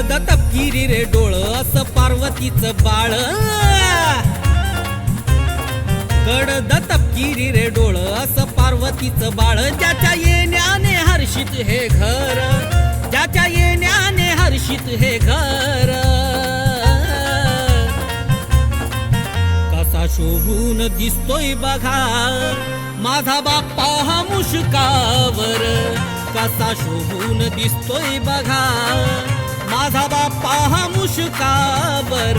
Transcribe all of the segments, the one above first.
गडद तपकिरी रे डोळ असं पार्वतीचं बाळ. गडद तपकिरी रे डोळ असं पार्वतीचं बाळ. ज्याच्या येण्याने हर्षित हे घर ज्याच्या येण्याने हर्षित हे घर. कसा शोभून दिसतोय बघा माझा बाप्पा हा मुशकावर. कसा शोभून दिसतोय बघा माझा बाप्पा हा मुशकावर.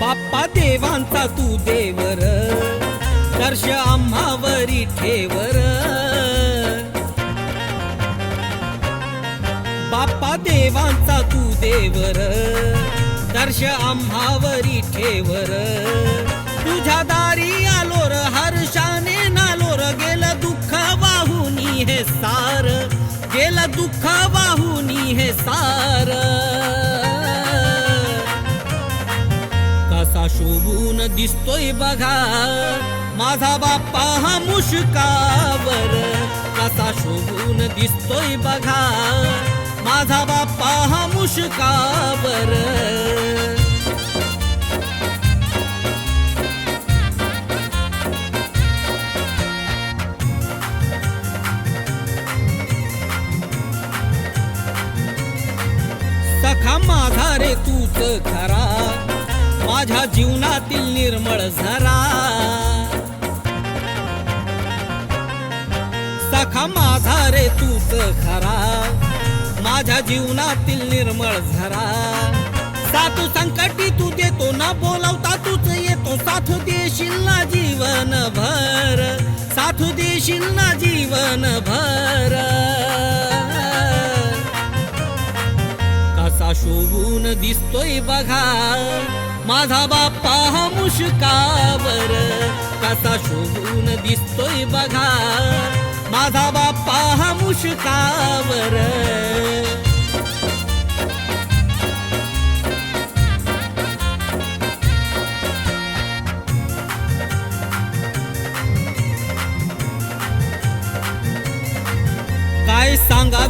बाप्पा देवांचा तू देवर दर्श आम्हावरी ठेवर. बाप्पा देवांचा तू देवर दर्श आम्हावरी ठेवर. तुझ्या दारी आलो र हर्षाने नालो र गेलं दुःख वाहुनी हे सार. गेलं दुःख वाहुनी हे सार. कसा शोभून दिसतोय बघा माझा बाप्पा हा मुशकावर. कसा शोभून दिसतोय बघा माझा बाप्पा हा मुशकावर. सखा माझा रे तूच खरा माझ्या जीवनातील निर्मळ झरा. सखा माझा रे तूच खरा माझ्या जीवनातील निर्मळ झरा. सातू संकटी तू देतो ना बोलवता तूच येतो. साथ देशील ना जीवन भर साथ देशील ना जीवन भर कसा शोभून दिसतोय बघा. माझा बाप्पा हा मुशकावर. कसा शोभून दिसतोय बघा. माझा बाप्पा हा मुशकावर.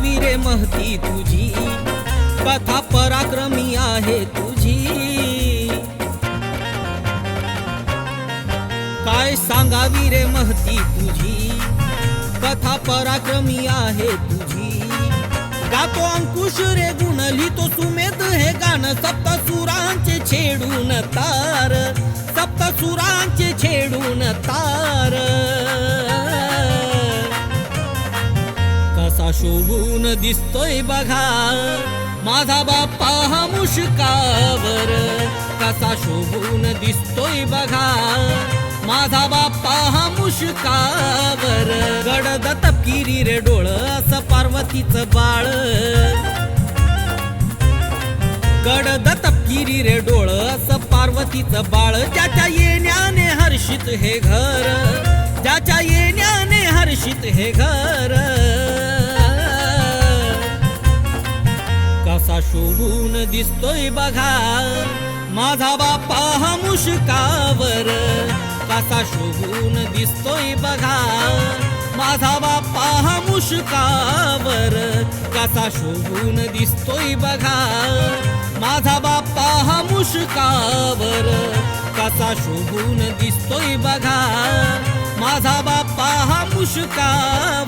सांगावी रे महती तुझी. कथा पराक्रमी आहे तुझी. काय सांगावी रे महती तुझी? कथा पराक्रमी आहे तुझी. गातो अंकुश रे गुण लिहितो सुमेध हे गाणं सप्त सुरांचे छेडून तार. सप्त सुरांचे छेडून तार. कसा शोभू दिसतोय बघा. माझा बाप्पा हा मुशकावर कसा शोभून दिसतोय बघा. माझा बाप्पा हा मुशकावर गडद तपकिरी रे डोळ असं पार्वतीचं बाळ. गडद तपकिरी रे डोळ असं पार्वतीचं बाळ. ज्याच्या येण्याने हर्षित हे घर ज्याच्या येण्याने हर्षित हे घर. शोभून दिसतोय बघा माझा बापा हा मुशकावर. कसा शोभून दिसतोय बघा माझा बापा हा मुशकावर. कसा शोभून दिसतोय बघा माझा बापा हा मुशकावर. कसा शोभून दिसतोय बघा माझा बापा हा मुशकावर.